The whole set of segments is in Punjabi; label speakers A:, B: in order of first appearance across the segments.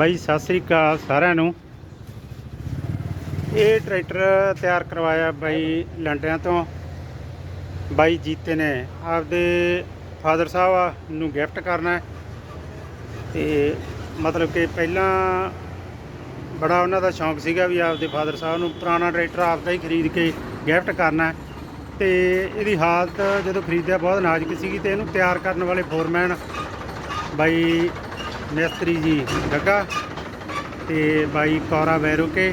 A: ਬਾਈ, ਸਤਿ ਸ੍ਰੀ ਅਕਾਲ ਸਾਰਿਆਂ ਨੂੰ। ਇਹ ਟਰੈਕਟਰ ਤਿਆਰ ਕਰਵਾਇਆ ਬਾਈ ਲੰਡਿਆਂ ਤੋਂ। ਬਾਈ ਜੀਤੇ ਨੇ। ਆਪਦੇ ਫਾਦਰ ਸਾਹਿਬ ਨੂੰ ਗਿਫਟ ਕਰਨਾ ਹੈ। ਤੇ ਮਤਲਬ ਕਿ ਪਹਿਲਾਂ ਬੜਾ ਉਹਨਾਂ ਦਾ ਸ਼ੌਂਕ ਸੀਗਾ ਵੀ ਆਪਦੇ ਫਾਦਰ ਸਾਹਿਬ ਨੂੰ ਪੁਰਾਣਾ ਟਰੈਕਟਰ ਆਪਦਾ ਹੀ ਖਰੀਦ ਕੇ ਗਿਫਟ ਕਰਨਾ ਹੈ। ਤੇ ਇਹਦੀ ਹਾਲਤ ਜਦੋਂ ਖਰੀਦਿਆ ਬਹੁਤ ਨਾਜ਼ੁਕ ਸੀਗੀ ਤੇ ਇਹਨੂੰ ਤਿਆਰ ਕਰਨ ਵਾਲੇ ਫੋਰਮੈਨ ਬਾਈ ਮਿਸਤਰੀ ਜੀ ਗੱਗਾ ਤੇ ਬਾਈ ਕੌਰਾ ਵੈਰੋਕੇ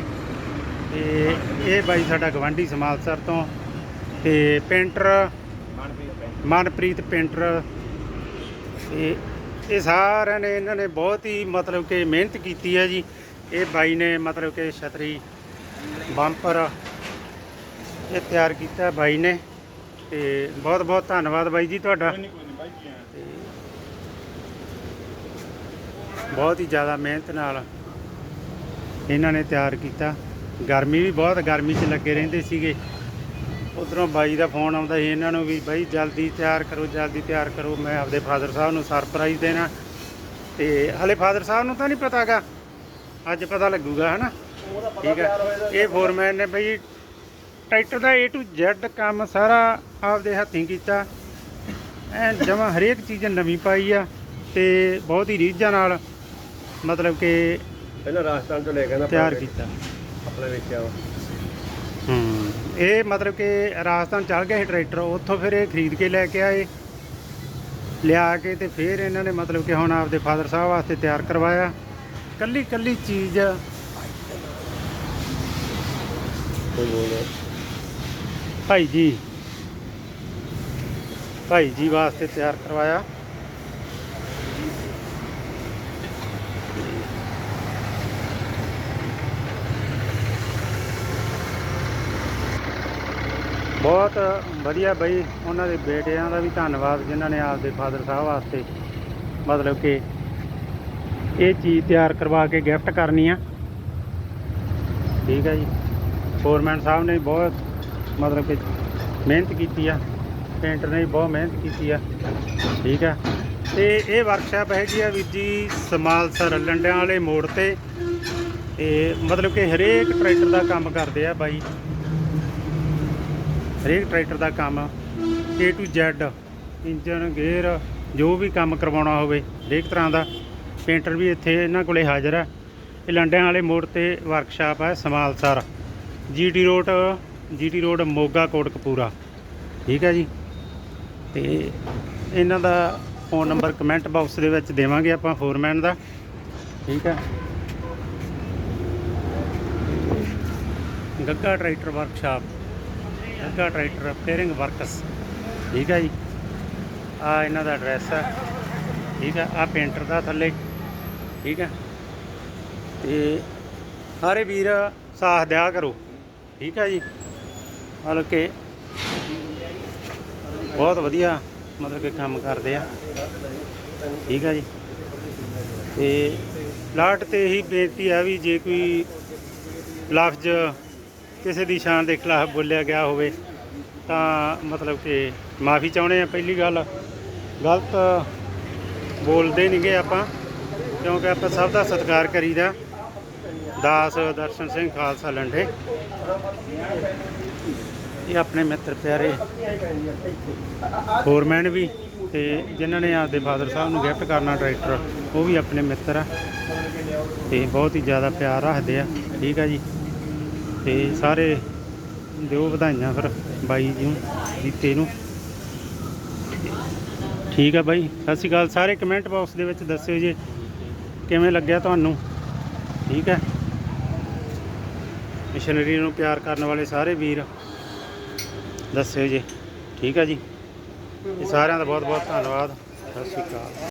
A: ਤੇ ਇਹ ਬਾਈ ਸਾਡਾ ਗਵਾਂਢੀ ਸਮਾਲਸਰ ਤੋਂ ਤੇ ਪੇਂਟਰ ਮਨਪ੍ਰੀਤ ਪੇਂਟਰ ਤੇ ਇਹ ਸਾਰਿਆਂ ਨੇ ਇਹਨਾਂ ਨੇ ਬਹੁਤ ਹੀ ਮਤਲਬ ਕਿ ਮਿਹਨਤ ਕੀਤੀ ਹੈ ਜੀ। ਇਹ ਬਾਈ ਨੇ ਮਤਲਬ ਕਿ ਛਤਰੀ ਬੰਪਰ ਇਹ ਤਿਆਰ ਕੀਤਾ ਬਾਈ ਨੇ ਤੇ ਬਹੁਤ ਬਹੁਤ ਧੰਨਵਾਦ ਬਾਈ ਜੀ ਤੁਹਾਡਾ। ਬਹੁਤ ਹੀ ਜ਼ਿਆਦਾ ਮਿਹਨਤ ਨਾਲ ਇਹਨਾਂ ਨੇ ਤਿਆਰ ਕੀਤਾ। ਗਰਮੀ ਵੀ ਬਹੁਤ, ਗਰਮੀ 'ਚ ਲੱਗੇ ਰਹਿੰਦੇ ਸੀਗੇ। ਉਧਰੋਂ ਬਾਈ ਦਾ ਫੋਨ ਆਉਂਦਾ ਸੀ ਇਹਨਾਂ ਨੂੰ ਵੀ, ਬਾਈ ਜਲਦੀ ਤਿਆਰ ਕਰੋ, ਜਲਦੀ ਤਿਆਰ ਕਰੋ। ਮੈਂ ਆਪਦੇ ਫਾਦਰ ਸਾਹਿਬ ਨੂੰ ਸਰਪ੍ਰਾਈਜ਼ ਦੇਣਾ। ਤੇ ਹਲੇ ਫਾਦਰ ਸਾਹਿਬ ਨੂੰ ਤਾਂ ਨਹੀਂ ਪਤਾਗਾ। ਅੱਜ ਪਤਾ ਲੱਗੂਗਾ, ਹਨਾ? ਠੀਕ ਹੈ। ਇਹ ਫੋਰਮੈਨ ਨੇ ਬਈ ਟਰੈਕਟਰ ਦਾ A to Z ਕੰਮ ਸਾਰਾ ਆਪਦੇ ਹੱਥੀਂ ਕੀਤਾ। ਐ ਜਮਾ ਹਰੇਕ ਚੀਜ਼ ਨਵੀਂ ਪਾਈ ਆ ਤੇ ਬਹੁਤ ਹੀ ਰੀਝਾਂ ਨਾਲ ਮਤਲਬ ਕਿ
B: ਪਹਿਲਾਂ ਰਾਜਸਥਾਨ ਤੋਂ ਲੈ ਕੇ ਆਂਦਾ
A: ਤਿਆਰ ਕੀਤਾ।
B: ਆਪਣੇ ਵੇਖਿਆ ਵਾ।
A: ਹੂੰ ਇਹ ਮਤਲਬ ਕਿ ਰਾਜਸਥਾਨ ਚਲ ਗਿਆ ਸੀ ਟਰੈਕਟਰ ਉੱਥੋਂ ਫਿਰ ਇਹ ਖਰੀਦ ਕੇ ਲੈ ਕੇ ਆਏ। ਲਿਆ ਕੇ ਤੇ ਫਿਰ ਇਹਨਾਂ ਨੇ ਮਤਲਬ ਕਿ ਹੁਣ ਆਪਦੇ ਫਾਦਰ ਸਾਹਿਬ ਵਾਸਤੇ ਤਿਆਰ ਕਰਵਾਇਆ। ਕੱਲੀ ਕੱਲੀ ਚੀਜ਼।
B: ਕੋਈ ਬੋਲ
A: ਭਾਈ ਜੀ। ਭਾਈ ਜੀ ਵਾਸਤੇ ਤਿਆਰ ਕਰਵਾਇਆ। ਬਹੁਤ ਵਧੀਆ ਬਈ, ਉਹਨਾਂ ਦੇ ਬੇਟਿਆਂ ਦਾ ਵੀ ਧੰਨਵਾਦ ਜਿਨ੍ਹਾਂ ਨੇ ਆਪਦੇ ਫਾਦਰ ਸਾਹਿਬ ਵਾਸਤੇ, ਮਤਲਬ ਕਿ ਇਹ ਚੀਜ਼ ਤਿਆਰ ਕਰਵਾ ਕੇ ਗਿਫਟ ਕਰਨੀ ਆ। ਠੀਕ ਹੈ ਜੀ। ਫੋਰਮੈਨ ਸਾਹਿਬ ਨੇ ਬਹੁਤ ਮਤਲਬ ਕਿ ਮਿਹਨਤ ਕੀਤੀ ਆ। ਪੇਂਟਰ ਨੇ ਵੀ ਬਹੁਤ ਮਿਹਨਤ ਕੀਤੀ ਆ। ਠੀਕ ਆ। ਤੇ ਇਹ ਵਰਕਸ਼ਾਪ ਹੈਗੀ ਆ ਵੀਰ ਜੀ ਸਮਾਲਸਰ ਲੰਡਿਆਂ ਵਾਲੇ ਮੋੜ ਤੇ। ਤੇ ਮਤਲਬ ਕਿ ਹਰੇਕ ਟਰੈਕਟਰ ਦਾ ਕੰਮ ਕਰਦੇ ਆ ਬਾਈ। ਹਰੇਕ ਟਰੈਕਟਰ ਦਾ ਕੰਮ A to Z engine gear, ਜੋ ਵੀ ਕੰਮ ਕਰਵਾਉਣਾ ਹੋਵੇ, ਹਰੇਕ ਤਰ੍ਹਾਂ ਦਾ। ਪੇਂਟਰ ਵੀ ਇੱਥੇ ਇਹਨਾਂ ਕੋਲੇ ਹਾਜ਼ਰ ਹੈ। ਇਹ ਲੰਡਿਆਂ ਵਾਲੇ ਮੋੜ ਤੇ ਵਰਕਸ਼ਾਪ ਹੈ Samalsar. GT road GT road Moga, Kotkapura. ਠੀਕ ਹੈ ਜੀ? ਤੇ ਇਹਨਾਂ ਦਾ ਫੋਨ ਨੰਬਰ ਕਮੈਂਟ ਬਾਕਸ ਦੇ ਵਿੱਚ ਦੇਵਾਂਗੇ ਆਪਾਂ ਫੋਰਮੈਨ ਦਾ। ਠੀਕ ਹੈ? Gagga tractor workshop Gagga tractor repairing works ਠੀਕ ਹੈ ਜੀ। ਆ ਇਹਨਾਂ ਦਾ ਐਡਰੈਸ ਹੈ ਠੀਕ ਹੈ ਆ ਪੇਂਟਰ ਦਾ ਥੱਲੇ। ਠੀਕ ਹੈ ਤੇ ਸਾਰੇ ਵੀਰ ਸਾਥ ਦਿਆ ਕਰੋ। ਠੀਕ ਹੈ ਜੀ। ਮਤਲਬ ਕਿ ਬਹੁਤ ਵਧੀਆ ਮਤਲਬ ਕਿ ਕੰਮ ਕਰਦੇ ਆ। ਠੀਕ ਹੈ ਜੀ। ਤੇ ਲਾਟ ਤੇ ਇਹੀ ਬੇਨਤੀ ਹੈ ਵੀ ਜੇ ਕੋਈ ਲਫ਼ਜ਼ ਕਿਸੇ ਦੀ ਸ਼ਾਨ ਦੇ ਖਿਲਾਫ ਬੋਲਿਆ ਗਿਆ ਹੋਵੇ, ਤਾਂ ਮਤਲਬ ਕਿ ਮਾਫੀ ਚਾਹੁੰਦੇ ਆ ਪਹਿਲੀ ਗੱਲ। ਗਲਤ ਬੋਲਦੇ ਨਹੀਂਗੇ ਆਪਾਂ, ਕਿਉਂਕਿ ਆਪਾਂ ਸਭ ਦਾ ਸਤਿਕਾਰ ਕਰੀਦਾ। ਦਾਸ ਦਰਸ਼ਨ ਸਿੰਘ ਖਾਲਸਾ ਲੰਡੇ। ਇਹ ਆਪਣੇ ਮਿੱਤਰ ਪਿਆਰੇ ਫੋਰਮੈਨ ਵੀ, ਤੇ ਜਿਨ੍ਹਾਂ ਨੇ ਆਪਦੇ ਫਾਦਰ ਸਾਹਿਬ ਨੂੰ ਗਿਫਟ ਕਰਨਾ ਟਰੈਕਟਰ, ਉਹ ਵੀ ਆਪਣੇ ਮਿੱਤਰ ਆ। ਤੇ ਬਹੁਤ ਹੀ ਜ਼ਿਆਦਾ ਪਿਆਰ ਰੱਖਦੇ ਆ। ਠੀਕ ਆ ਜੀ। ਤੇ ਸਾਰੇ ਦਿਓ ਵਧਾਈਆਂ ਫਿਰ ਬਾਈ ਜੀ ਨੂੰ, ਜੀਤੇ ਨੂੰ। ਠੀਕ ਆ ਬਾਈ, ਸਤਿ ਸ਼੍ਰੀ ਅਕਾਲ। ਸਾਰੇ ਕਮੈਂਟ ਬਾਕਸ ਦੇ ਵਿੱਚ ਦੱਸਿਓ ਜੀ, ਕਿਵੇਂ ਲੱਗਿਆ ਤੁਹਾਨੂੰ? ਠੀਕ ਹੈ ਮਿਸ਼ਨਰੀ ਨੂੰ ਪਿਆਰ ਕਰਨ ਵਾਲੇ ਸਾਰੇ ਵੀਰ, ਦੱਸਿਓ ਜੀ। ਠੀਕ ਹੈ ਜੀ। ਇਹ ਸਾਰਿਆਂ ਦਾ ਬਹੁਤ ਬਹੁਤ ਧੰਨਵਾਦ। ਸਤਿ ਸ਼੍ਰੀ ਅਕਾਲ।